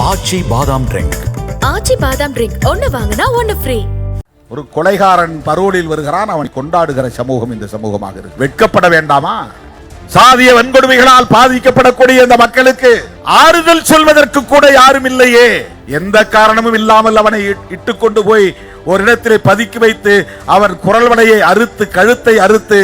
ஆச்சி பாதாம் ட்ரிங்க் ஆச்சி பாதாம் ட்ரிங்க் ஒன்னு வாங்கினா ஒன்னு ஃப்ரீ ஒரு கொலைகாரன் பரோலில் வருகிறான். அவன் கொண்டாடுகிற சமூகம் இந்த சமூகமாக இருக்கு. வெட்கப்பட வேண்டாமா? சாதிய வன்கொடுமைகளால் பாதிக்கப்படக்கூடிய இந்த மக்களுக்கு ஆறுதல் சொல்வதற்கு கூட யாரும் இல்லையே. எந்த காரணமும் இல்லாமல் அவனை இட்- இட்டுக்கொண்டு போய் ஒரு இடத்திலே பதுக்கி வைத்து அவன் குரல் வலையை அறுத்து கழுத்தை அறுத்து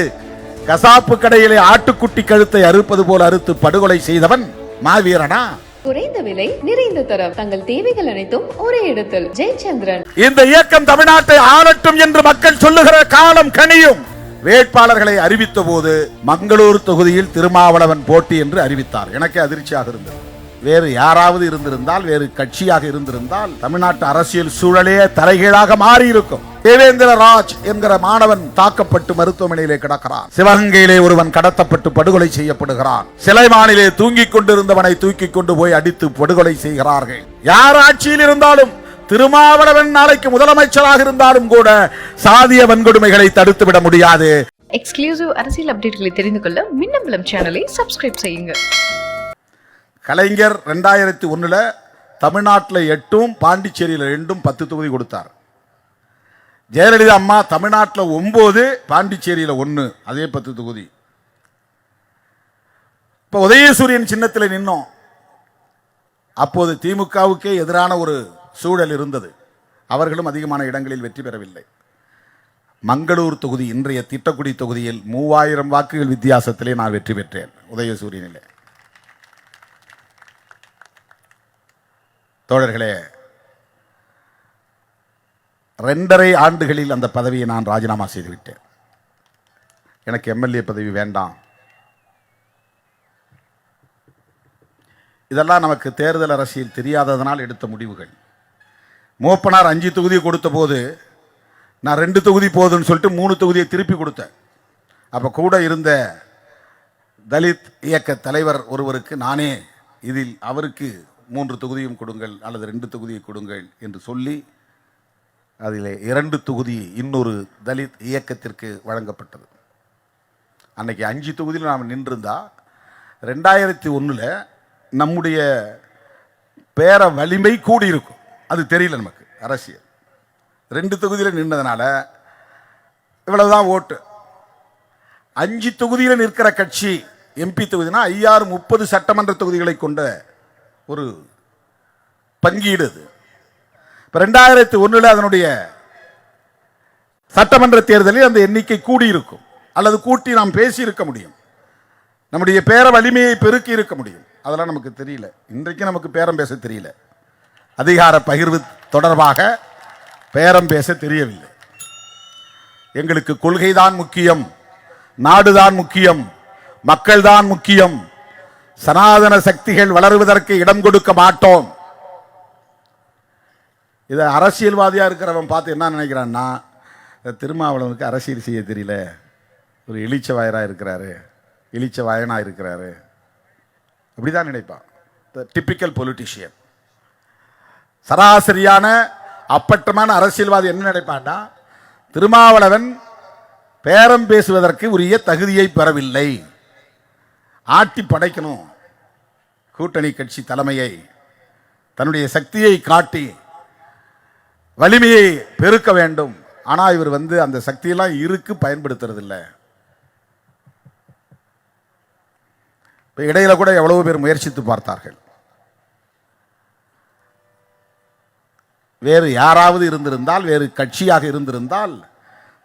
கசாப்பு கடையிலே ஆட்டுக்குட்டி கழுத்தை அறுப்பது போல அறுத்து படுகொலை செய்தவன் மாவீரனா? குறைந்த விலை நிறைந்த தரம். தங்கள் தேவைகள் அனைத்தும் ஒரே இடத்தில். ஜெயச்சந்திரன். இந்த இயக்கம் தமிழ்நாட்டை ஆளட்டும் என்று மக்கள் சொல்லுகிற காலம் கனியும். வேட்பாளர்களை அறிவித்த போது மங்களூர் தொகுதியில் திருமாவளவன் போட்டி என்று அறிவித்தார். எனக்கு அதிர்ச்சியாக இருந்தது. வேறு யாராவது இருந்திருந்தால் வேறு கட்சியாக இருந்திருந்தால் தமிழ்நாட்டு அரசியல் சூழலே தலைகீழாக மாறி இருக்கும் தேவேந்திர ராஜ் என்கிற மாணவன் தாக்கப்பட்டு மருத்துவமனையிலே கிடக்கிறான். சிவகங்கையிலே ஒருவன் கடத்தப்பட்டு படுகொலை செய்யப்படுகிறான். சிலைமானிலே தூங்கிக் கொண்டிருந்தவனை தூக்கி கொண்டு போய் அடித்து படுகொலை செய்கிறார்கள். யார் ஆட்சியில் இருந்தாலும் திருமாவளவன் நாளைக்கு முதலமைச்சராக இருந்தாலும் கூட சாதிய வன்கொடுமைகளை தடுத்து விட முடியாது. எக்ஸ்க்ளூசிவ் அரசியல் அப்டேட்களை தெரிந்து கொள்ள மின்னம்பலம் சேனலை சப்ஸ்கிரைப் செய்யுங்கள் கலைஞர் ரெண்டாயிரத்தி ஒன்றில் தமிழ்நாட்டில் எட்டும் பாண்டிச்சேரியில் ரெண்டும் பத்து தொகுதி கொடுத்தார். ஜெயலலிதா அம்மா தமிழ்நாட்டில் ஒம்பது பாண்டிச்சேரியில் ஒன்று அதே பத்து தொகுதி. இப்போ உதயசூரியன் சின்னத்தில் நின்னோம். அப்போது திமுகவுக்கே எதிரான ஒரு சூழல் இருந்தது. அவர்களும் அதிகமான இடங்களில் வெற்றி பெறவில்லை. மங்களூர் தொகுதி இன்றைய திட்டக்குடி தொகுதியில் மூவாயிரம் வாக்குகள் வித்தியாசத்திலே நான் வெற்றி பெற்றேன் உதயசூரியனிலே. தோழர்களே ரெண்டரை ஆண்டுகளில் அந்த பதவியை நான் ராஜினாமா செய்துவிட்டேன். எனக்கு எம்எல்ஏ பதவி வேண்டாம். இதெல்லாம் நமக்கு தேர்தல் அரசியல் தெரியாததனால் எடுத்த முடிவுகள். மூப்பனார் அஞ்சு தொகுதி கொடுத்த போது நான் ரெண்டு தொகுதி போதுன்னு சொல்லிட்டு மூணு தொகுதியை திருப்பி கொடுத்தேன். அப்போ கூட இருந்த தலித் இயக்க தலைவர் ஒருவருக்கு நானே இதில் அவருக்கு மூன்று தொகுதியும் கொடுங்கள் அல்லது ரெண்டு தொகுதியை கொடுங்கள் என்று சொல்லி அதில் இரண்டு தொகுதி இன்னொரு தலித் இயக்கத்திற்கு வழங்கப்பட்டது. அன்னைக்கு அஞ்சு தொகுதியில் நாம் நின்றிருந்தால் ரெண்டாயிரத்தி ஒன்றில் நம்முடைய பேர வலிமை கூடியிருக்கும். அது தெரியல நமக்கு அரசியல். ரெண்டு தொகுதியில் நின்றதுனால இவ்வளவுதான் ஓட்டு. அஞ்சு தொகுதியில் நிற்கிற கட்சி எம்பி தொகுதினா ஐயாறு முப்பது சட்டமன்ற தொகுதிகளை கொண்ட ஒரு பங்கீடு அது. இப்போ ரெண்டாயிரத்தி ஒன்றில் அதனுடைய சட்டமன்ற தேர்தலில் அந்த எண்ணிக்கை கூடியிருக்கும். அல்லது கூட்டி நாம் பேசி இருக்க முடியும். நம்முடைய பேர வலிமையை பெருக்கி இருக்க முடியும். அதெல்லாம் நமக்கு தெரியல. இன்றைக்கு நமக்கு பேரம் பேச தெரியல. அதிகார பகிர்வு தொடர்பாக பேரம் பேச தெரியவில்லை. எங்களுக்கு கொள்கைதான் முக்கியம். நாடுதான் முக்கியம். மக்கள்தான் முக்கியம். சனாதன சக்திகள் வளருவதற்கு இடம் கொடுக்க மாட்டோம். இதை அரசியல்வாதியா இருக்கிறவன் பார்த்து என்ன நினைக்கிறான்னா திருமாவளவனுக்கு அரசியல் செய்ய தெரியல. ஒரு இளிச்ச வாயராக இருக்கிறாரு. இழிச்ச வாயனா இருக்கிறாரு. அப்படிதான் நினைப்பான். டிப்பிக்கல் பொலிட்டிஷியன் சராசரியான அப்பட்டமான அரசியல்வாதி என்ன நினைப்பான்னா திருமாவளவன் பேரம் பேசுவதற்கு உரிய தகுதியை பெறவில்லை. ஆட்டி படைக்கணும். கூட்டணி கட்சி தலைமையை தன்னுடைய சக்தியை காட்டி வலிமையை பெருக்க வேண்டும். ஆனால் இவர் வந்து அந்த சக்தியெல்லாம் இருக்கு பயன்படுத்துறதில்ல. இப்போ இடையில கூட எவ்வளவு பேர் முயற்சித்து பார்த்தார்கள். வேறு யாராவது இருந்திருந்தால் வேறு கட்சியாக இருந்திருந்தால்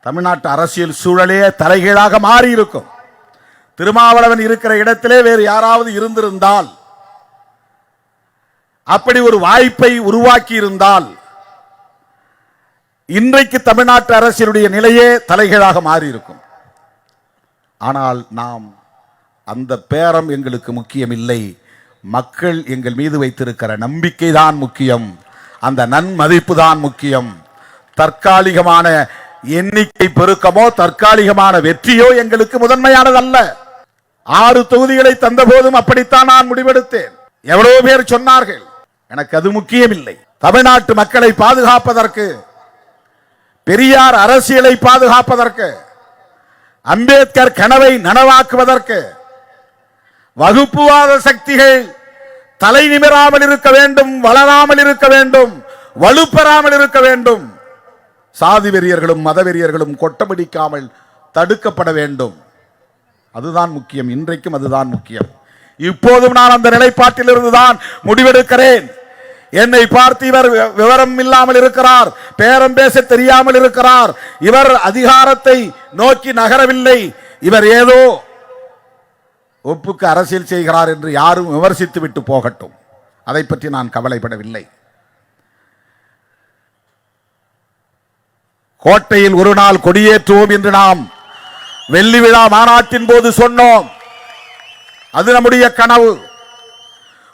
தமிழ்நாட்டு அரசியல் சூழலே தலைகீழாக மாறி இருக்கும் திருமாவளவன் இருக்கிற இடத்திலே வேறு யாராவது இருந்திருந்தால் அப்படி ஒரு வாய்ப்பை உருவாக்கி இருந்தால் இன்றைக்கு தமிழ்நாட்டு அரசினுடைய நிலையே தலைகீழாக மாறியிருக்கும். ஆனால் நாம் அந்த பேரம் எங்களுக்கு முக்கியம் இல்லை மக்கள் எங்கள் மீது வைத்திருக்கிற நம்பிக்கை தான் முக்கியம். அந்த நன்மதிப்பு தான் முக்கியம். தற்காலிகமான எண்ணிக்கை பெருக்கமோ தற்காலிகமான வெற்றியோ எங்களுக்கு முதன்மையானதல்ல. ஆறு தொகுதிகளை தந்த போதும் அப்படித்தான் நான் முடிவெடுத்தேன். எவ்வளவு பேர் சொன்னார்கள் எனக்கு அது முக்கியமில்லை. தமிழ்நாட்டு மக்களை பாதுகாப்பதற்கு பெரியார் அரசியலை பாதுகாப்பதற்கு அம்பேத்கர் கனவை நனவாக்குவதற்கு வகுப்புவாத சக்திகள் தலை நிமிராமல் இருக்க வேண்டும் வளராமல் இருக்க வேண்டும் வலுப்பெறாமல் இருக்க வேண்டும். சாதி வெறியர்களும் மதவெறியர்களும் கொட்டமடிக்காமல் தடுக்கப்பட வேண்டும். அதுதான் முக்கியம். இன்றைக்கும் அதுதான் முக்கியம். இப்போதும் நான் அந்த நிலைப்பாட்டிலிருந்து தான் முடிவெடுக்கிறேன். என்னை பார்த்து இவர் வி- விவரம் இல்லாமல் இருக்கிறார். பேரம் பேச தெரியாமல் இருக்கிறார். இவர் அதிகாரத்தை நோக்கி நகரவில்லை. இவர் ஏதோ ஒப்புக்கு அரசியல் செய்கிறார் என்று யாரும் விமர்சித்து விட்டு போகட்டும். அதை பற்றி நான் கவலைப்படவில்லை. கோட்டையில் ஒரு நாள் கொடியேற்றுவோம் என்று நாம் வெள்ளி விழா மாநாட்டின் போது சொன்னோம். அது நம்முடைய கனவு.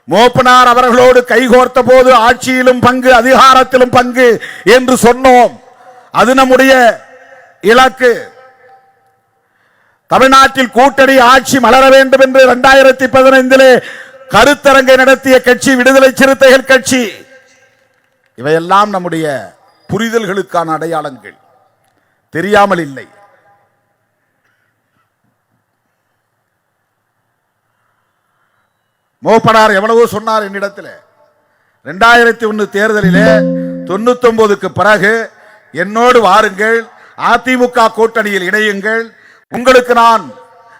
மோப்பனார் அவர்களோடு கைகோர்த்த போது ஆட்சியிலும் பங்கு அதிகாரத்திலும் பங்கு என்று சொன்னோம். அது நம்முடைய இலக்கு. தமிழ்நாட்டில் கூட்டணி ஆட்சி மலர வேண்டும் என்று இரண்டாயிரத்தி பதினைந்திலே கருத்தரங்கை நடத்திய கட்சி விடுதலை சிறுத்தைகள் கட்சி. இவையெல்லாம் நம்முடைய புரிதல்களுக்கான அடையாளங்கள். தெரியாமல் இல்லை. மோப்பனார் எவ்வளவோ சொன்னார் என்னிடத்தில். ரெண்டாயிரத்தி ஒன்று தேர்தலிலே தொண்ணூத்தொன்பதுக்கு பிறகு என்னோடு வாருங்கள் அதிமுக கூட்டணியில் இணையுங்கள் உங்களுக்கு நான்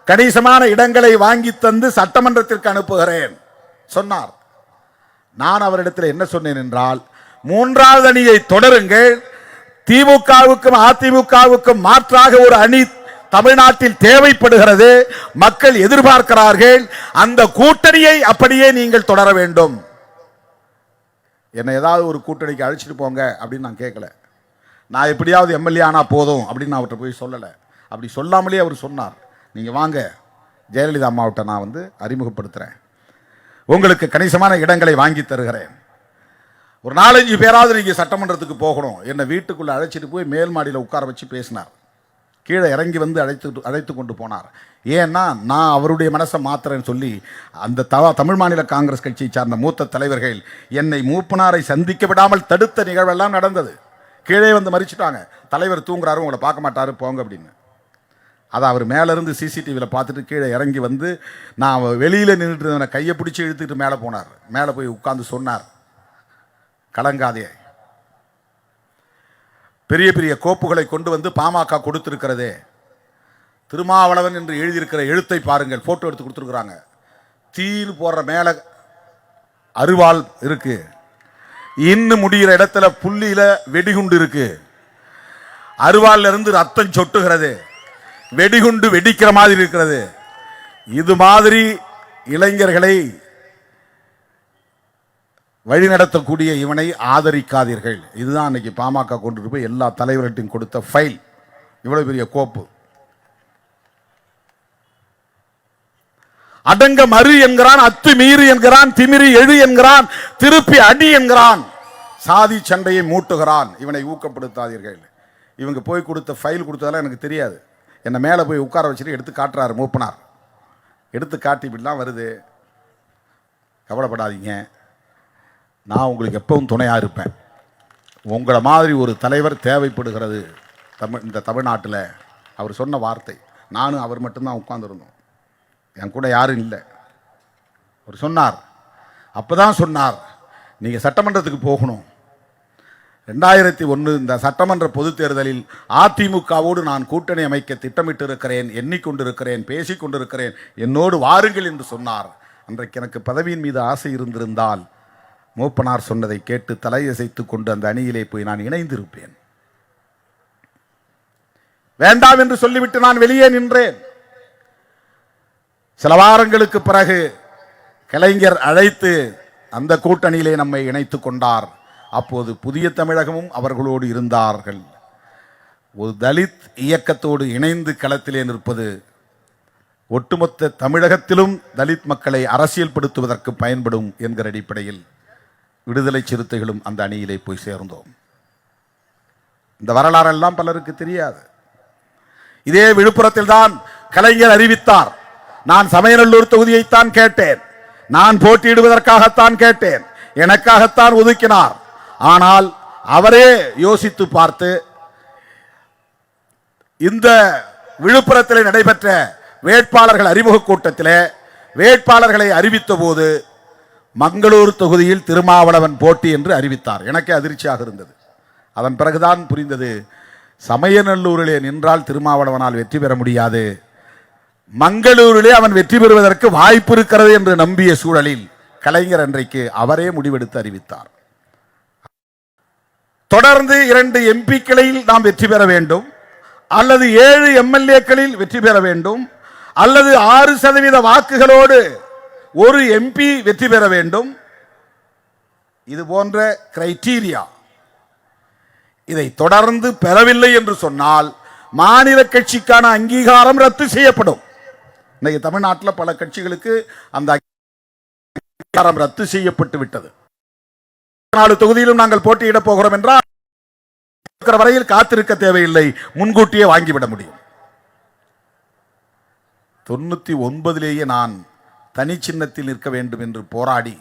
கணிசமான இடங்களை வாங்கி தந்து சட்டமன்றத்திற்கு அனுப்புகிறேன் சொன்னார். நான் அவரிடத்தில் என்ன சொன்னேன் என்றால் மூன்றாவது அணியை தொடருங்கள் திமுகவுக்கும் அதிமுகவுக்கும் மாற்றாக ஒரு அணி தமிழ்நாட்டில் தேவைப்படுகிறது மக்கள் எதிர்பார்க்கிறார்கள் அந்த கூட்டணியை அப்படியே நீங்கள் தொடர வேண்டும். என்னை ஏதாவது ஒரு கூட்டணிக்கு அழைச்சிட்டு போங்க அப்படின்னு நான் கேட்கல. நான் எப்படியாவது எம்எல்ஏ ஆனால் போதும் அப்படின்னு நான் அவர்கிட்ட போய் சொல்லலை. அப்படி சொல்லாமலே அவர் சொன்னார். நீங்கள் வாங்க ஜெயலலிதா அம்மாவிட்ட நான் வந்து அறிமுகப்படுத்துகிறேன் உங்களுக்கு கணிசமான இடங்களை வாங்கி தருகிறேன். ஒரு நாலஞ்சு பேராவது நீங்கள் சட்டமன்றத்துக்கு போகணும். என்னை வீட்டுக்குள்ளே அழைச்சிட்டு போய் மேல் மாடியில் உட்கார வச்சு பேசினார். கீழே இறங்கி வந்து அழைத்து அழைத்து கொண்டு போனார். ஏன்னா நான் அவருடைய மனசை மாத்துறேன்னு சொல்லி அந்த தவ தமிழ் மாநில காங்கிரஸ் கட்சியை சார்ந்த மூத்த தலைவர்கள் என்னை மூப்பனாரை சந்திக்க விடாமல் தடுத்த நிகழ்வெல்லாம் நடந்தது. கீழே வந்து மறிச்சிட்டாங்க. தலைவர் தூங்குறாரு உங்களை பார்க்க மாட்டாரு போங்க அப்படின்னு. அதை அவர் மேலேருந்து சிசிடிவியில் பார்த்துட்டு கீழே இறங்கி வந்து நான் வெளியில் நின்றுட்டு இருந்தவனை கையை பிடிச்சி இழுத்துட்டு மேலே போனார். மேலே போய் உட்காந்து சொன்னார். கலங்காதே. பெரிய பெரிய கோப்புகளை கொண்டு வந்து பாமக கொடுத்திருக்கிறதே. திருமாவளவன் என்று எழுதியிருக்கிற எழுத்தை பாருங்கள் ஃபோட்டோ எடுத்து கொடுத்துருக்குறாங்க. தீனு போடுற மேலே அருவாள் இருக்கு. இன்னும் முடிகிற இடத்துல புள்ளியில் வெடிகுண்டு இருக்கு. அருவாளில் இருந்து ரத்தம் சொட்டுகிறது. வெடிகுண்டு வெடிக்கிற மாதிரி இருக்கிறது. இது மாதிரி இளைஞர்களை வழிநடத்தக்கூடிய இவனை ஆதரிக்காதீர்கள். இதுதான் அன்னைக்கு பாமக கொண்டு போய் எல்லா தலைவர்கிட்டையும் கொடுத்த ஃபைல். இவ்வளவு பெரிய கோப்பு. அடங்க மறு என்கிறான் அத்து மீறு என்கிறான் திமிரி எழு என்கிறான் திருப்பி அடி என்கிறான். சாதி சண்டையை மூட்டுகிறான். இவனை ஊக்கப்படுத்தாதீர்கள். இவங்க போய் கொடுத்த ஃபைல் கொடுத்ததெல்லாம் எனக்கு தெரியாது. என்னை மேலே போய் உட்கார வச்சுட்டு எடுத்து காட்டுறாரு மூப்பனார். எடுத்து காட்டி இப்படிலாம் வருது. கவலைப்படாதீங்க. நான் உங்களுக்கு எப்பவும் துணையாக இருப்பேன். உங்களை மாதிரி ஒரு தலைவர் தேவைப்படுகிறது தமிழ் இந்த தமிழ்நாட்டில். அவர் சொன்ன வார்த்தை. நானும் அவர் மட்டும்தான் உட்காந்துருந்தோம் என் கூட யாரும் இல்லை. அவர் சொன்னார். அப்போ தான் சொன்னார் நீங்கள் சட்டமன்றத்துக்கு போகணும். ரெண்டாயிரத்தி ஒன்று இந்த சட்டமன்ற பொதுத் தேர்தலில் அதிமுகவோடு நான் கூட்டணி அமைக்க திட்டமிட்டு இருக்கிறேன் எண்ணிக்கொண்டிருக்கிறேன். பேசிக் கொண்டிருக்கிறேன் என்னோடு வாருங்கள் என்று சொன்னார். அன்றைக்கு எனக்கு பதவியின் மீது ஆசை இருந்திருந்தால் மூப்பனார் சொன்னதை கேட்டு தலையசைத்து கொண்டு அந்த அணியிலே போய் நான் இணைந்திருப்பேன். வேண்டாம் என்று சொல்லிவிட்டு நான் வெளியே நின்றேன். சில வாரங்களுக்கு பிறகு கலைஞர் அழைத்து அந்த கூட்டணியிலே நம்மை இணைத்து கொண்டார். அப்போது புதிய தமிழகமும் அவர்களோடு இருந்தார்கள். ஒரு தலித் இயக்கத்தோடு இணைந்து களத்திலே நிற்பது ஒட்டுமொத்த தமிழகத்திலும் தலித் மக்களை அரசியல்படுத்துவதற்கு பயன்படும் என்கிற அடிப்படையில் விடுதலை சிறுத்தைகளும் அந்த அணியிலே போய் சேர்ந்தோம். இந்த வரலாறெல்லாம் பலருக்கு தெரியாது. இதே விழுப்புரத்தில் தான் கலைஞர் அறிவித்தார். நான் சமயநல்லூர் தொகுதியைத்தான் கேட்டேன். நான் போட்டியிடுவதற்காகத்தான் கேட்டேன். எனக்காகத்தான் ஒதுக்கினார். ஆனால் அவரே யோசித்து பார்த்து இந்த விழுப்புரத்தில் நடைபெற்ற வேட்பாளர்கள் அறிமுக கூட்டத்தில் வேட்பாளர்களை அறிவித்த போது மங்களூர் தொகுதியில் திருமாவளவன் போட்டி என்று அறிவித்தார். எனக்கு அதிர்ச்சியாக இருந்தது. அதன் பிறகுதான் புரிந்தது சமயநல்லூரிலே நின்றால் திருமாவளவனால் வெற்றி பெற முடியாது. மங்களூரிலே அவன் வெற்றி பெறுவதற்கு வாய்ப்பு இருக்கிறது என்று நம்பிய சூழலில் கலைஞர் அன்றைக்கு அவரே முடிவெடுத்து அறிவித்தார். தொடர்ந்து இரண்டு எம்பிக்களில் நாம் வெற்றி பெற வேண்டும். அல்லது ஏழு எம்எல்ஏக்களில் வெற்றி பெற வேண்டும். அல்லது ஆறு சதவீத வாக்குகளோடு ஒரு எம்பி வெற்றி பெற வேண்டும். இது போன்ற கிரைட்டீரியா இதை தொடர்ந்து பெறவில்லை என்று சொன்னால் மாநில கட்சிக்கான அங்கீகாரம் ரத்து செய்யப்படும். இன்னைக்கு தமிழ்நாட்டில் பல கட்சிகளுக்கு அந்த அங்கீகாரம் ரத்து செய்யப்பட்டு விட்டது. நாலு தொகுதியிலும் நாங்கள் போட்டியிடப் போகிறோம் என்றால் இருக்கிற வரையில் காத்திருக்க தேவையில்லை. முன்கூட்டியே வாங்கிவிட முடியும். தொண்ணூத்தி ஒன்பதிலேயே நான் தனி சின்னத்தில் நிற்க வேண்டும் என்று போராடி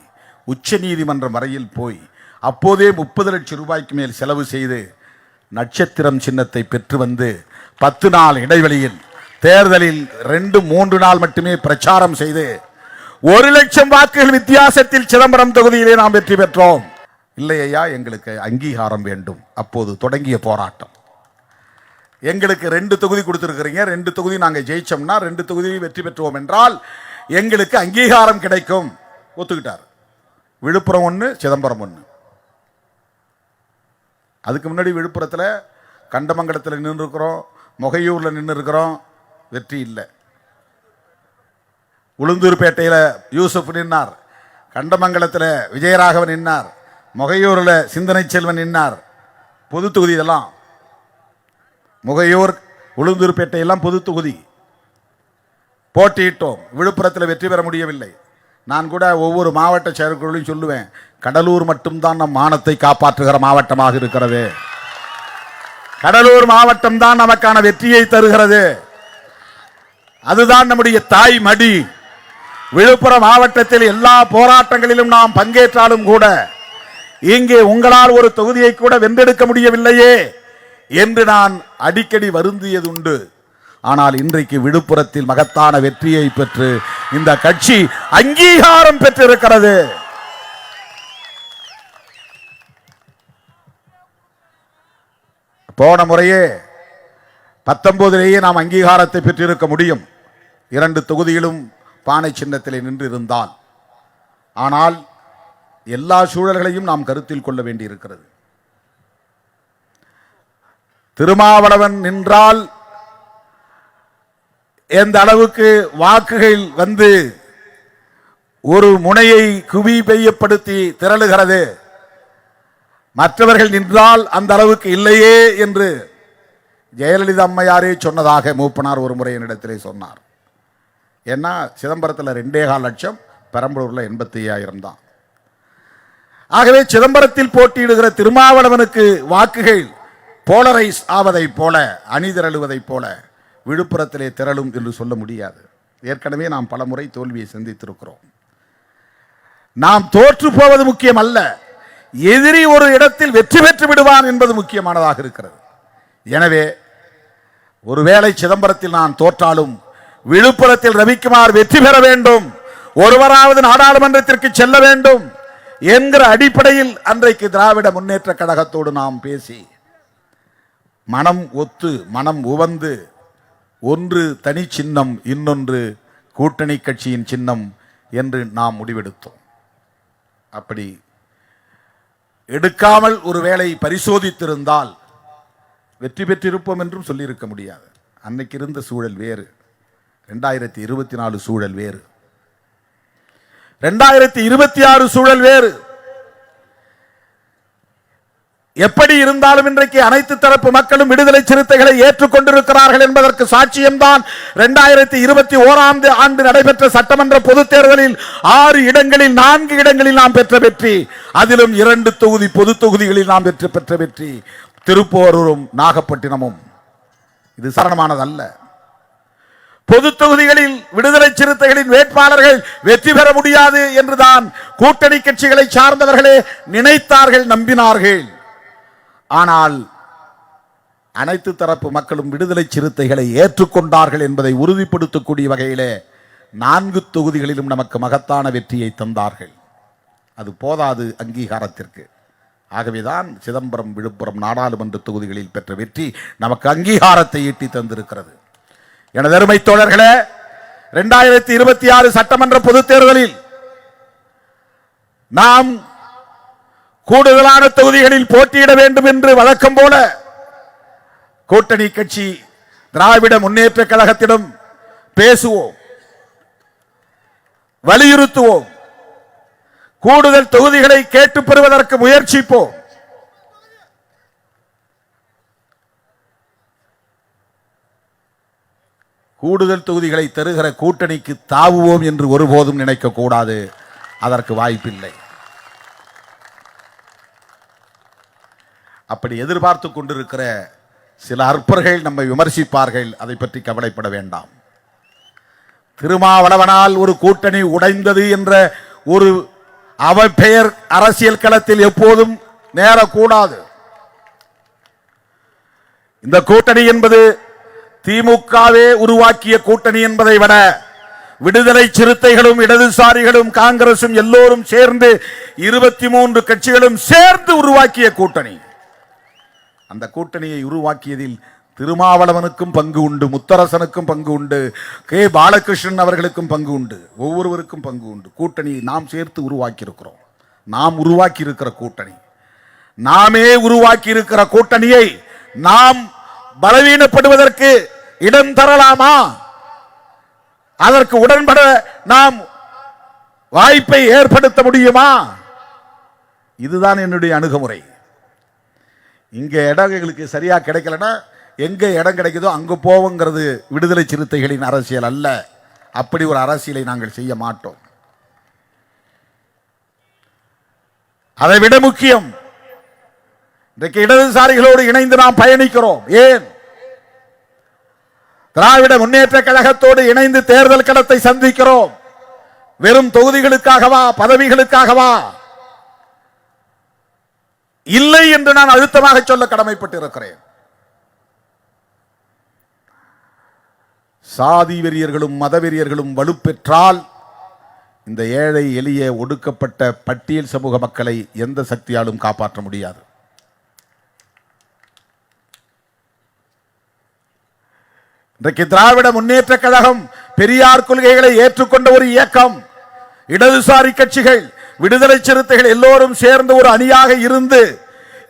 உச்ச நீதிமன்றம் வரையில் போய் அப்போதே முப்பது லட்சம் ரூபாய்க்கு மேல் செலவு செய்து நட்சத்திரம் சின்னத்தை பெற்று வந்து பத்து நாள் இடைவெளியில் தேர்தலில் ரெண்டு மூன்று நாள் மட்டுமே பிரச்சாரம் செய்து ஒரு லட்சம் வாக்குகள் வித்தியாசத்தில் சிதம்பரம் தொகுதியிலே நாம் வெற்றி பெற்றோம். இல்லையா எங்களுக்கு அங்கீகாரம் வேண்டும். அப்போது தொடங்கிய போராட்டம். எங்களுக்கு ரெண்டு தொகுதி கொடுத்துருக்கிறீங்க. ரெண்டு தொகுதி நாங்கள் ஜெயிச்சோம்னா ரெண்டு தொகுதியும் வெற்றி பெற்றுவோம் என்றால் எங்களுக்கு அங்கீகாரம் கிடைக்கும் ஒத்துக்கிட்டார். விழுப்புரம் ஒன்று சிதம்பரம் ஒன்று அதுக்கு முன்னாடி விழுப்புரத்தில் கண்டமங்கலத்தில் நின்று இருக்கிறோம் மொகையூரில் நின்று இருக்கிறோம் வெற்றி இல்லை. உளுந்தூர்பேட்டையில் யூசுப் நின்னார் கண்டமங்கலத்தில் விஜயராகவன் நின்னார் மொகையூரில் சிந்தனை செல்வன் நின்னார். பொது தொகுதி இதெல்லாம். முகையூர் உளுந்தூர்பேட்டையெல்லாம் பொது தொகுதி. போட்டியிட்டோம். விழுப்புரத்தில் வெற்றி பெற முடியவில்லை. நான் கூட ஒவ்வொரு மாவட்ட செயற்குழுவையும் சொல்லுவேன் கடலூர் மட்டும்தான் நம் மானத்தை காப்பாற்றுகிற மாவட்டமாக இருக்கிறது. கடலூர் மாவட்டம் தான் நமக்கான வெற்றியை தருகிறது. அதுதான் நம்முடைய தாய் மடி. விழுப்புரம் மாவட்டத்தில் எல்லா போராட்டங்களிலும் நாம் பங்கேற்றாலும் கூட இங்கே உங்களால் ஒரு தொகுதியை கூட வென்றெடுக்க முடியவில்லையே என்று நான் அடிக்கடி வருந்தியதுண்டு. ஆனால் இன்றைக்கு விழுப்புரத்தில் மகத்தான வெற்றியை பெற்று இந்த கட்சி அங்கீகாரம் பெற்றிருக்கிறது. போன முறையே பத்தொன்பதிலேயே நாம் அங்கீகாரத்தை பெற்றிருக்க முடியும். இரண்டு தொகுதியிலும் பானை சின்னத்திலே நின்று இருந்தால் ஆனால் எல்லா சூழல்களையும் நாம் கருத்தில் கொள்ள வேண்டியிருக்கிறது. திருமாவளவன் நின்றால் எந்த அளவுக்கு வாக்குகள் வந்து ஒரு முனையை குவி பெய்யப்படுத்தி திரளுகிறது. மற்றவர்கள் நின்றால் அந்த அளவுக்கு இல்லையே என்று ஜெயலலிதா அம்மையாரே சொன்னதாக மூப்பனார் ஒரு முறை என்னிடத்திலே சொன்னார். ஏன்னா சிதம்பரத்தில் ரெண்டே கால் லட்சம் பெரம்பலூரில் எண்பத்தி ஐயாயிரம் தான். ஆகவே சிதம்பரத்தில் போட்டியிடுகிற திருமாவளவனுக்கு வாக்குகள் போலரைஸ் ஆவதைப் போல அணிதிரளுவதைப் போல விழுப்புரத்திலே திரளும் என்று சொல்ல முடியாது. ஏற்கனவே நாம் பல முறை தோல்வியை சந்தித்திருக்கிறோம். நாம் தோற்று போவது முக்கியம் அல்ல எதிரி ஒரு இடத்தில் வெற்றி பெற்று விடுவான் என்பது முக்கியமானதாக இருக்கிறது. எனவே ஒருவேளை சிதம்பரத்தில் நான் தோற்றாலும் விழுப்புரத்தில் ரவிக்குமார் வெற்றி பெற வேண்டும். ஒருவராவது நாடாளுமன்றத்திற்கு செல்ல வேண்டும் என்கிற அடிப்படையில் அன்றைக்கு திராவிட முன்னேற்ற கழகத்தோடு நாம் பேசி மனம் ஒத்து மனம் உவந்து ஒன்று தனி சின்னம் இன்னொன்று கூட்டணி கட்சியின் சின்னம் என்று நாம் முடிவெடுத்தோம். அப்படி எடுக்காமல் ஒருவேளை பரிசோதித்திருந்தால் வெற்றி பெற்றிருப்போம் என்றும் சொல்லியிருக்க முடியாது. அன்னைக்கு இருந்த சூழல் வேறு. ரெண்டாயிரத்தி இருபத்தி நாலு சூழல் வேறு. ரெண்டாயிரத்தி இருபத்தி ஆறு சூழல் வேறு. எப்படி இருந்தாலும் இன்றைக்கு அனைத்து தரப்பு மக்களும் விடுதலை சிறுத்தைகளை ஏற்றுக்கொண்டிருக்கிறார்கள் என்பதற்கு சாட்சியம்தான். இரண்டாயிரத்தி இருபத்தி ஓராம் ஆண்டு நடைபெற்ற சட்டமன்ற பொதுத் தேர்தலில் ஆறு இடங்களில் நான்கு இடங்களில் நாம் பெற்ற வெற்றி. அதிலும் இரண்டு தொகுதி பொது தொகுதிகளில் நாம் வெற்றி பெற்ற வெற்றி. திருப்போரூரும் நாகப்பட்டினமும். இது சரணமானதல்ல. பொது தொகுதிகளில் விடுதலை சிறுத்தைகளின் வேட்பாளர்கள் வெற்றி பெற முடியாது என்றுதான் கூட்டணி கட்சிகளை சார்ந்தவர்களே நினைத்தார்கள் நம்பினார்கள். ஆனால் அனைத்து தரப்பு மக்களும் விடுதலை சிறுத்தைகளை ஏற்றுக்கொண்டார்கள் என்பதை உறுதிப்படுத்தக்கூடிய வகையிலே நான்கு தொகுதிகளிலும் நமக்கு மகத்தான வெற்றியை தந்தார்கள். அது போதாது அங்கீகாரத்திற்கு. ஆகவேதான் சிதம்பரம் விழுப்புரம் நாடாளுமன்ற தொகுதிகளில் பெற்ற வெற்றி நமக்கு அங்கீகாரத்தை ஈட்டி தந்திருக்கிறது. எனது அருமை தோழர்களே ரெண்டாயிரத்தி இருபத்தி ஆறு சட்டமன்ற பொதுத் தேர்தலில் நாம் கூடுதலான தொகுதிகளில் போட்டியிட வேண்டும் என்று வழக்கம் போல கூட்டணி கட்சி திராவிட முன்னேற்ற கழகத்திடம் பேசுவோம் வலியுறுத்துவோம் கூடுதல் தொகுதிகளை கேட்டு பெறுவதற்கு முயற்சிப்போம். கூடுதல் தொகுதிகளை தருகிற கூட்டணிக்கு தாவுவோம் என்று ஒருபோதும் நினைக்கக்கூடாது அதற்கு வாய்ப்பில்லை. அப்படி எதிர்பார்த்து கொண்டிருக்கிற சில அற்பர்கள் நம்மை விமர்சிப்பார்கள். அதை பற்றி கவலைப்பட வேண்டாம். திருமாவளவனால் ஒரு கூட்டணி உடைந்தது என்ற ஒரு அவப்பெயர் அரசியல் களத்தில் எப்போதும் நேரக்கூடாது. இந்த கூட்டணி என்பது திமுகவே உருவாக்கிய கூட்டணி என்பதை விட விடுதலை சிறுத்தைகளும் இடதுசாரிகளும் காங்கிரசும் எல்லோரும் சேர்ந்து இருபத்தி மூன்று கட்சிகளும் சேர்ந்து உருவாக்கிய கூட்டணி. அந்த கூட்டணியை உருவாக்கியதில் திருமாவளவனுக்கும் பங்கு உண்டு முத்தரசனுக்கும் பங்கு உண்டு கே. பாலகிருஷ்ணன் அவர்களுக்கும் பங்கு உண்டு ஒவ்வொருவருக்கும் பங்கு உண்டு. கூட்டணியை நாம் சேர்த்து உருவாக்கியிருக்கிறோம். நாம் உருவாக்கி இருக்கிற கூட்டணி. நாமே உருவாக்கி இருக்கிற கூட்டணியை நாம் பலவீனப்படுவதற்கு இடம் தரலாமா? அதற்கு உடன்பட நாம் வாய்ப்பை ஏற்படுத்த முடியுமா? இதுதான் என்னுடைய அணுகுமுறை. இங்க இடம் எங்களுக்கு சரியா கிடைக்கலன்னா எங்க இடம் கிடைக்குதோ அங்கே போவோங்கிறது விடுதலை சிறுத்தைகளின் அரசியல் அல்ல. அப்படி ஒரு அரசியலை நாங்கள் செய்ய மாட்டோம். அதை விட முக்கியம் இன்றைக்கு இடதுசாரிகளோடு இணைந்து நாம் பயணிக்கிறோம். ஏன்? திராவிட முன்னேற்ற கழகத்தோடு இணைந்து தேர்தல் களத்தை சந்திக்கிறோம். வெறும் தொகுதிகளுக்காகவா பதவிகளுக்காகவா? இல்லை என்று நான் அழுத்தமாக சொல்ல கடமைப்பட்டிருக்கிறேன். சாதி வெறியர்களும் மதவெறியர்களும் வலுப்பெற்றால் இந்த ஏழை எளிய ஒடுக்கப்பட்ட பட்டியல் சமூக மக்களை எந்த சக்தியாலும் காப்பாற்ற முடியாது. இன்றைக்கு திராவிட முன்னேற்ற கழகம் பெரியார் கொள்கைகளை ஏற்றுக்கொண்ட ஒரு இயக்கம் இடதுசாரி கட்சிகள் விடுதலை சிறுத்தைகள் எல்லோரும் சேர்ந்து ஒரு அணியாக இருந்து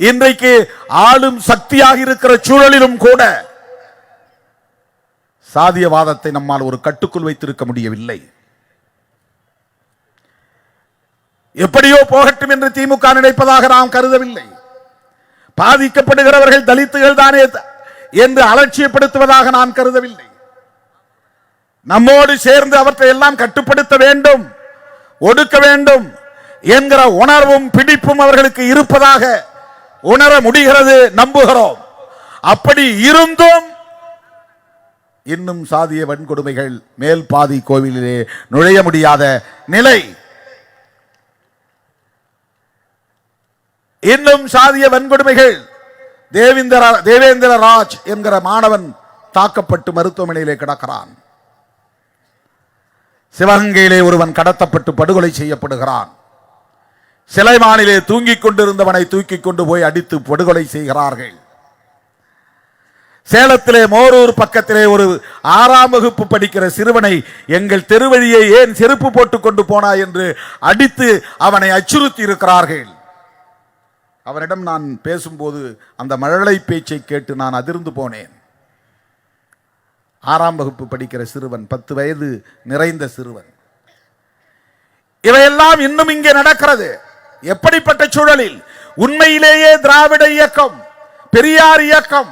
இன்றைக்கு ஆளும் சக்தியாக இருக்கிற சூழலிலும் கூட சாதியவாதத்தை நம்மால் ஒரு கட்டுக்குள் வைத்திருக்க முடியவில்லை. எப்படியோ போகட்டும் என்று திமுக நினைப்பதாக நாம் கருதவில்லை. பாதிக்கப்படுகிறவர்கள் தலித்துகள் தானே என்று அலட்சியப்படுத்துவதாக நான் கருதவில்லை. நம்மோடு சேர்ந்து அவற்றை எல்லாம் கட்டுப்படுத்த வேண்டும் ஒடுக்க வேண்டும் என்கிற உணர்வும் பிடிப்பும் அவர்களுக்கு இருப்பதாக உணர முடிகிறது நம்புகிறோம். அப்படி இருந்தும் இன்னும் சாதிய வன்கொடுமைகள் மேல் பாதி கோவிலிலே நுழைய முடியாத நிலை. இன்னும் சாதிய வன்கொடுமைகள் தேவேந்திர தேவேந்திர ராஜ் என்கிற மாணவன் தாக்கப்பட்டு மருத்துவமனையிலே கிடக்கிறான். சிவகங்கையிலே ஒருவன் கடத்தப்பட்டு படுகொலை செய்யப்படுகிறான். சிலைமானிலே தூங்கிக் கொண்டிருந்தவனை தூக்கி கொண்டு போய் அடித்து படுகொலை செய்கிறார்கள். சேலத்திலே மோரூர் பக்கத்திலே ஒரு ஆறாம் வகுப்பு படிக்கிற சிறுவனை எங்கள் தெருவழியை ஏன் செருப்பு போட்டுக் கொண்டு போனாய் என்று அடித்து அவனை அச்சுறுத்தி இருக்கிறார்கள். அவனிடம் நான் பேசும்போது அந்த மழலை பேச்சை கேட்டு நான் அதிர்ந்து போனேன். ஆறாம் வகுப்பு படிக்கிற சிறுவன் பத்து வயது நிறைந்த சிறுவன். இவையெல்லாம் இன்னும் இங்கே நடக்கிறது. எப்படிப்பட்ட சூழலில்? உண்மையிலேயே திராவிட இயக்கம் பெரியார் இயக்கம்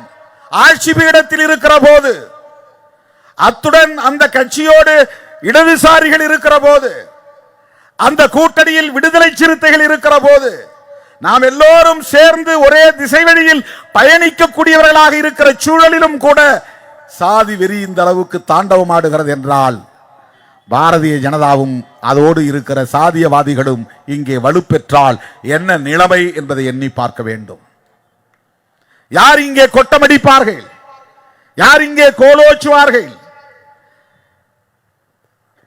ஆட்சி பீடத்தில் இருக்கிற போது அத்துடன் அந்த கட்சியோடு இடதுசாரிகள் இருக்கிற போது அந்த கூட்டணியில் விடுதலை சிறுத்தைகள் இருக்கிற போது நாம் எல்லோரும் சேர்ந்து ஒரே திசை வழியில் பயணிக்கக்கூடியவர்களாக இருக்கிற சூழலிலும் கூட சாதி வெறி இந்த அளவுக்கு தாண்டவமாடுகிறது என்றால் பாரதிய ஜனதாவும் அதோடு இருக்கிற சாதியவாதிகளும் இங்கே வலுப்பெற்றால் என்ன நிலைமை என்பதை எண்ணி பார்க்க வேண்டும். யார் இங்கே கொட்டமடிப்பார்கள்? யார் இங்கே கோலோச்சுவார்கள்?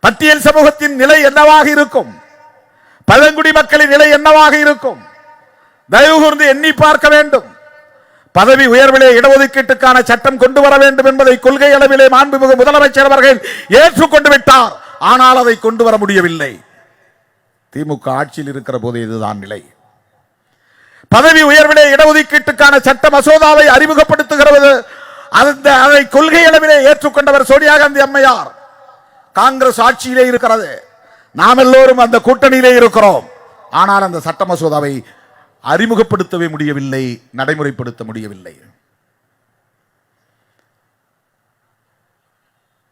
பட்டியல் சமூகத்தின் நிலை என்னவாக இருக்கும்? பழங்குடி மக்களின் நிலை என்னவாக இருக்கும்? தயவு கூர்ந்து எண்ணி பார்க்க வேண்டும். பதவி உயர்விலே இடஒதுக்கீட்டுக்கான சட்டம் கொண்டு வர வேண்டும் என்பதை கொள்கை அளவிலே மாண்புமிகு முதலமைச்சர் அவர்கள் ஏற்றுக்கொண்டு விட்டார். ஆனால் அதை கொண்டு வர முடியவில்லை. திமுக ஆட்சியில் இருக்கிற போது இதுதான் நிலை. பதவி உயர்விலே இடஒதுக்கீட்டுக்கான சட்ட மசோதாவை அறிமுகப்படுத்துகிறது. அந்த அதை கொள்கை அளவிலே ஏற்றுக்கொண்டவர் சோனியா காந்தி அம்மையார். காங்கிரஸ் ஆட்சியிலே இருக்கிறது. நாம் எல்லோரும் அந்த கூட்டணியிலே இருக்கிறோம். ஆனால் அந்த சட்ட மசோதாவை அறிமுகப்படுத்தவே முடியவில்லை நடைமுறைப்படுத்த முடியவில்லை.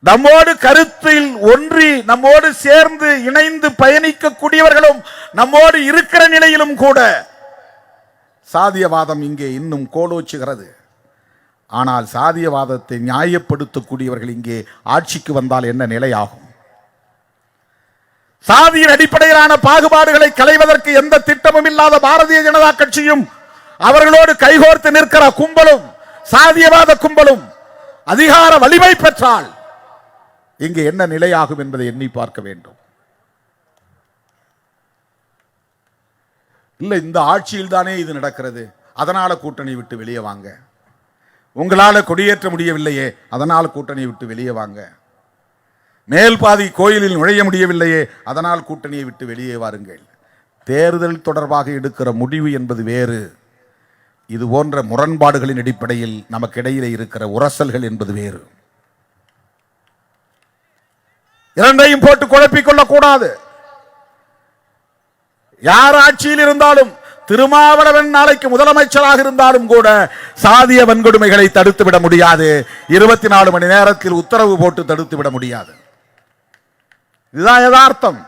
நம்மோடு கருத்தில் ஒன்றி நம்மோடு சேர்ந்து இணைந்து பயணிக்கக்கூடியவர்களும் நம்மோடு இருக்கிற நிலையிலும் கூட சாதியவாதம் இங்கே இன்னும் கோலோச்சுகிறது. ஆனால் சாதியவாதத்தை நியாயப்படுத்தக்கூடியவர்கள் இங்கே ஆட்சிக்கு வந்தால் என்ன நிலையாகும்? சாதியின் அடிப்படையிலான பாகுபாடுகளை களைவதற்கு எந்த திட்டமும் இல்லாத பாரதிய ஜனதா கட்சியும் அவர்களோடு கைகோர்த்து நிற்கிற கும்பலும் சாதியவாத கும்பலும் அதிகார வலிமை பெற்றால் இங்கே என்ன நிலையாகும் என்பதை எண்ணி பார்க்க வேண்டும். இல்லை இந்த ஆட்சியில் தானே இது நடக்கிறது. அதனால் கூட்டணி விட்டு வெளியே வாங்க. உங்களால் கொடியேற்ற முடியவில்லையே அதனால் கூட்டணி விட்டு வெளியே வாங்க. மேல் பாதி கோயிலில் நுழைய முடியவில்லையே அதனால் கூட்டணியை விட்டு வெளியே வாருங்கள். தேர்தல் தொடர்பாக எடுக்கிற முடிவு என்பது வேறு. இது போன்ற முரண்பாடுகளின் அடிப்படையில் நமக்கிடையில் இருக்கிற உரசல்கள் என்பது வேறு. இரண்டையும் போட்டு குழப்பிக் கொள்ளக் கூடாது. யார் ஆட்சியில் இருந்தாலும் திருமாவளவன் நாளைக்கு முதலமைச்சராக இருந்தாலும் கூட சாதிய வன்கொடுமைகளை தடுத்து விட முடியாது. இருபத்தி நாலு மணி நேரத்தில் உத்தரவு போட்டு தடுத்து விட முடியாது. இதுதான் யதார்த்தம்.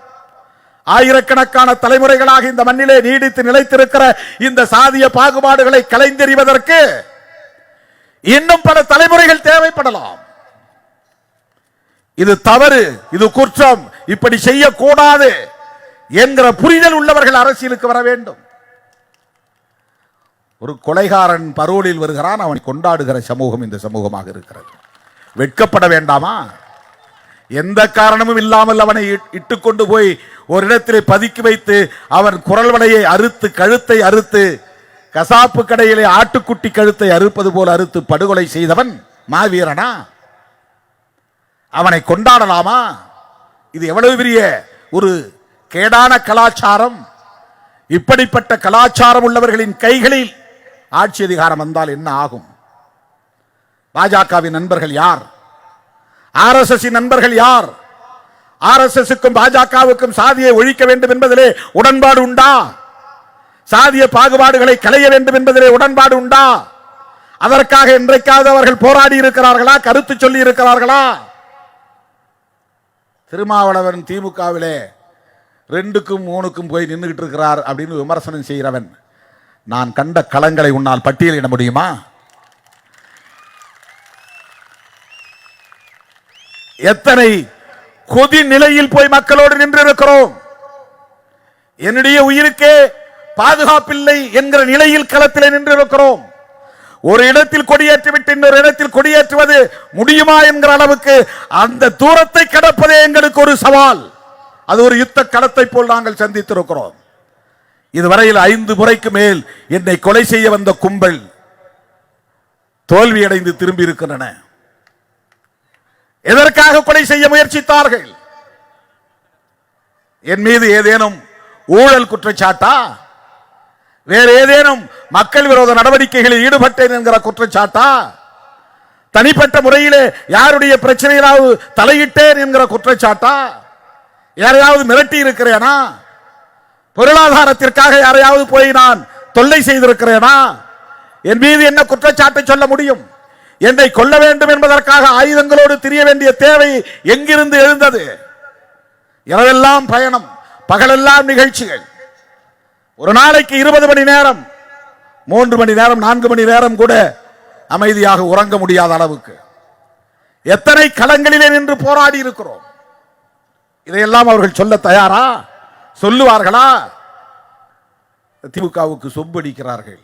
ஆயிரக்கணக்கான தலைமுறைகளாக இந்த மண்ணிலே நீடித்து நிலைத்திருக்கிற இந்த சாதிய பாகுபாடுகளை கலைந்தெறிவதற்கு இன்னும் பல தலைமுறைகள் தேவைப்படலாம். இது தவறு இது குற்றம் இப்படி செய்யக்கூடாது என்கிற புரிதல் உள்ளவர்கள் அரசியலுக்கு வர வேண்டும். ஒரு கொலைகாரன் பரோலில் வருகிறான் அவனை கொண்டாடுகிற சமூகம் இந்த சமூகமாக இருக்கிறது. வெட்கப்பட வேண்டாமா? எந்த காரணமும் இல்லாமல் அவனை இட்- இட்டுக்கொண்டு போய் ஒரு இடத்திலே பதுக்கி வைத்து அவன் குரல் வலையை அறுத்து கழுத்தை அறுத்து கசாப்பு கடையிலே ஆட்டுக்குட்டி கழுத்தை அறுப்பது போல் அறுத்து படுகொலை செய்தவன் மாவீரனா? அவனை கொண்டாடலாமா? இது எவ்வளவு பெரிய ஒரு கேடான கலாச்சாரம். இப்படிப்பட்ட கலாச்சாரம் உள்ளவர்களின் கைகளில் ஆட்சி அதிகாரம் வந்தால் என்ன ஆகும்? பாஜகவின் நண்பர்கள் யார்? ஆர்எஸ்எஸ் நண்பர்கள் யார்? ஆர்எஸ்எஸ்க்கும் பாஜகவுக்கும் சாதியை ஒழிக்க வேண்டும் என்பதிலே உடன்பாடு உண்டா? சாதிய பாகுபாடுகளை களைய வேண்டும் என்பதிலே உடன்பாடு உண்டா? அதற்காக இன்றைக்காவது அவர்கள் போராடி இருக்கிறார்களா? கருத்து சொல்லி இருக்கிறார்களா? திருமாவளவன் திமுகவிலே ரெண்டுக்கும் மூணுக்கும் போய் நின்றுகிட்டு இருக்கிறார் அப்படின்னு விமர்சனம் செய்கிறவன். நான் கண்ட களங்களை உன்னால் பட்டியலிட முடியுமா? எத்தனை கொதி நிலையில் போய் மக்களோடு நின்றிருக்கிறோம்? என்னுடைய உயிருக்கே பாதுகாப்பில்லை என்கிற நிலையில் களத்திலே நின்றிருக்கிறோம். ஒரு இடத்தில் கொடியேற்றிவிட்டு இன்னொரு இடத்தில் கொடியேற்றுவது முடியுமா என்கிற அளவுக்கு அந்த தூரத்தை கடப்பதே எங்களுக்கு ஒரு சவால். அது ஒரு யுத்த களத்தை போல் நாங்கள் சந்தித்திருக்கிறோம். இதுவரையில் ஐந்து முறைக்கு மேல் என்னை கொலை செய்ய வந்த கும்பல் தோல்வியடைந்து திரும்பி இருக்கின்றன. எதற்காக கொலை செய்ய முயற்சித்தார்கள்? என் மீது ஏதேனும் ஊழல் குற்றச்சாட்டா? வேறு ஏதேனும் மக்கள் விரோத நடவடிக்கைகளில் ஈடுபட்டேன் என்கிற குற்றச்சாட்டா? தனிப்பட்ட முறையிலே யாருடைய பிரச்சனையிலாவது தலையிட்டேன் என்கிற குற்றச்சாட்டா? யாரையாவது மிரட்டி இருக்கிறேனா? பொருளாதாரத்திற்காக யாரையாவது போய் நான் தொல்லை செய்திருக்கிறேனா? என் மீது என்ன குற்றச்சாட்டை சொல்ல முடியும்? என்னை கொல்ல வேண்டும் என்பதற்காக ஆயுதங்களோடு திரிய வேண்டிய தேவை எங்கிருந்து எழுந்தது? இரவெல்லாம் பயணம் பகலெல்லாம் நிகழ்ச்சிகள். ஒரு நாளைக்கு இருபது மணி நேரம் மூன்று மணி நேரம் நான்கு மணி நேரம் கூட அமைதியாக உறங்க முடியாத அளவுக்கு. எத்தனை களங்களிலே நின்று போராடி இருக்கிறோம்? இதையெல்லாம் அவர்கள் சொல்ல தயாரா? சொல்லுவார்களா? திமுகவுக்கு சொம்படிக்கிறார்கள்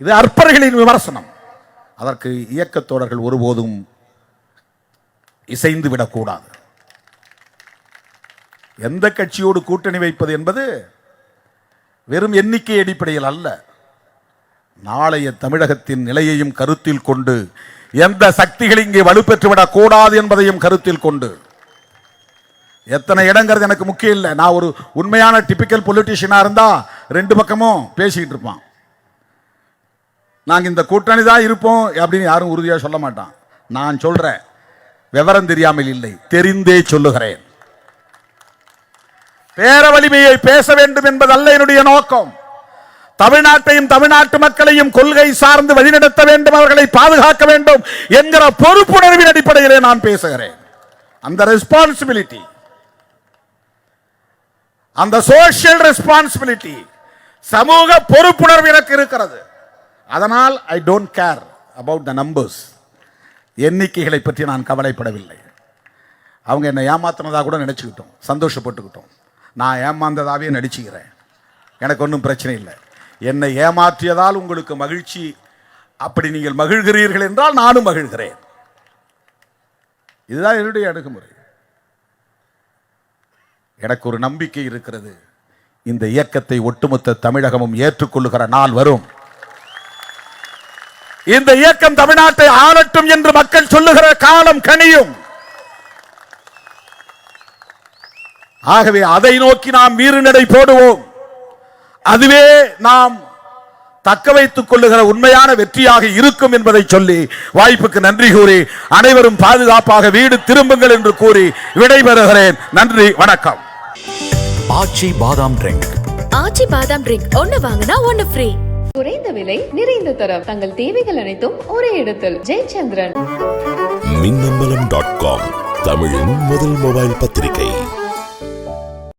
இது அற்பர்களின் விமர்சனம். அதற்கு இயக்கத்தோழர்கள் ஒருபோதும் இசைந்து விடக்கூடாது. எந்த கட்சியோடு கூட்டணி வைப்பது என்பது வெறும் எண்ணிக்கை அடிப்படையில் அல்ல. நாளைய தமிழகத்தின் நிலையையும் கருத்தில் கொண்டு எந்த சக்திகள் இங்கே வலுப்பெற்றுவிடக் கூடாது என்பதையும் கருத்தில் கொண்டு. எத்தனை இடங்கிறது எனக்கு முக்கியம் இல்லை. நான் ஒரு உண்மையான டிபிக்கல் பொலிட்டிஷியனாக இருந்தால் ரெண்டு பக்கமும் பேசிக்கிட்டு இருப்பான். நாங்கள் இந்த கூட்டணி தான் இருப்போம் அப்படின்னு யாரும் உறுதியாக சொல்ல மாட்டான். நான் சொல்கிறேன் விவரம் தெரியாமல் இல்லை. தெரிந்தே சொல்லுகிறேன். பேர வலிமையை பேச வேண்டும் என்பதல்ல என்னுடைய நோக்கம். தமிழ்நாட்டையும் தமிழ்நாட்டு மக்களையும் கொள்கை சார்ந்து வழிநடத்த வேண்டும் அவர்களை பாதுகாக்க வேண்டும் என்கிற பொறுப்புணர்வின் அடிப்படையிலே நான் பேசுகிறேன். அந்த ரெஸ்பான்சிபிலிட்டி அந்த சோஷியல் ரெஸ்பான்சிபிலிட்டி சமூக பொறுப்புணர்வு எனக்கு இருக்கிறது. அதனால் I don't care about the numbers எண்ணிக்கைகளை பற்றி நான் கவலைப்படவில்லை. அவங்க என்னை ஏமாத்தினதாக கூட நினச்சிக்கிட்டோம் சந்தோஷப்பட்டுக்கிட்டோம். நான் ஏமாந்ததாகவே நடிச்சுக்கிறேன். எனக்கு ஒன்றும் பிரச்சனை இல்லை. என்னை ஏமாற்றியதால் உங்களுக்கு மகிழ்ச்சி. அப்படி நீங்கள் மகிழ்கிறீர்கள் என்றால் நானும் மகிழ்கிறேன். இதுதான் என்னுடைய அணுகுமுறை. எனக்கு ஒரு நம்பிக்கை இருக்கிறது. இந்த இயக்கத்தை ஒட்டுமொத்த தமிழகமும் ஏற்றுக்கொள்ளுகிற நாள் வரும். இந்த இயக்கம் தமிழ்நாட்டை ஆளட்டும் என்று மக்கள் சொல்லுகிற காலம் கனியும். ஆகவே அதை நோக்கி நாம் வீறுநடை போடுவோம். அதுவே நாம் தக்க வைத்துக் கொள்ளுகிற உண்மையான வெற்றியாக இருக்கும் என்பதை சொல்லி வாய்ப்புக்கு நன்றி கூறி அனைவரும் பாதுகாப்பாக வீடு திரும்புங்கள் என்று கூறி விடைபெறுகிறேன். நன்றி வணக்கம். ஆச்சி பாதாம் ட்ரிங்க் ஆச்சி பாதாம் ட்ரிங்க் ஒன்னு வாங்கினா ஒன்னு ஃப்ரீ குறைந்த விலை நிறைந்த தரம். தங்கள் தேவைகள் அனைத்தும் ஒரே இடத்தில். ஜெயச்சந்திரன். மின்னம்பலம் டாட் காம் தமிழின் முதல் மொபைல் பத்திரிகை.